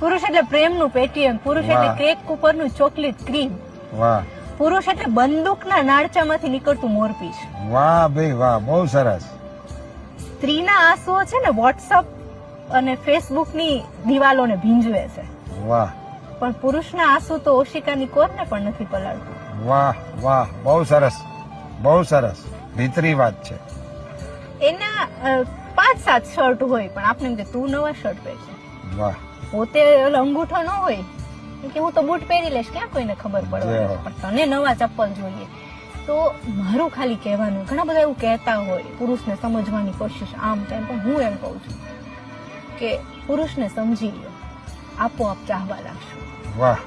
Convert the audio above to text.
પુરુષ એટલે પ્રેમનું પેટીએમ. પુરુષ એટલે કેક ઉપરનું ચોકલેટ ક્રીમ વાહ. પુરુષ એટલે બંદૂકના નાળચામાંથી નીકળતું મોરપીસ. વાહ ભાઈ વાહ બહુ સરસ. સ્ત્રીના આંસુઓ છે ને વોટ્સઅપ અને ફેસબુકની દિવાલોને ભીંજવે છે. વાહ. પણ પુરુષના આંસુ તો ઓશિકાની કોરને પણ નથી પલાળતું. વાહ વાહ બહુ સરસ. બહુ સરસ. ભીતરી વાત છે. એના પાંચ સાત શર્ટ હોય પણ આપણે કે તું નવા શર્ટ પહેરશે વાહ. પોતે અંગૂઠો ન હોય કે હું તો બૂટ પહેરી લઈશ ક્યાં કોઈને ખબર પડે પણ તને નવા ચપ્પલ જોઈએ. તો મારું ખાલી કહેવાનું ઘણા બધા એવું કહેતા હોય પુરુષને સમજવાની કોશિશ આમ તેમ પણ હું એમ કહું છું કે પુરુષને સમજી લો આપોઆપ ચાહવા લાગશો. વાહ.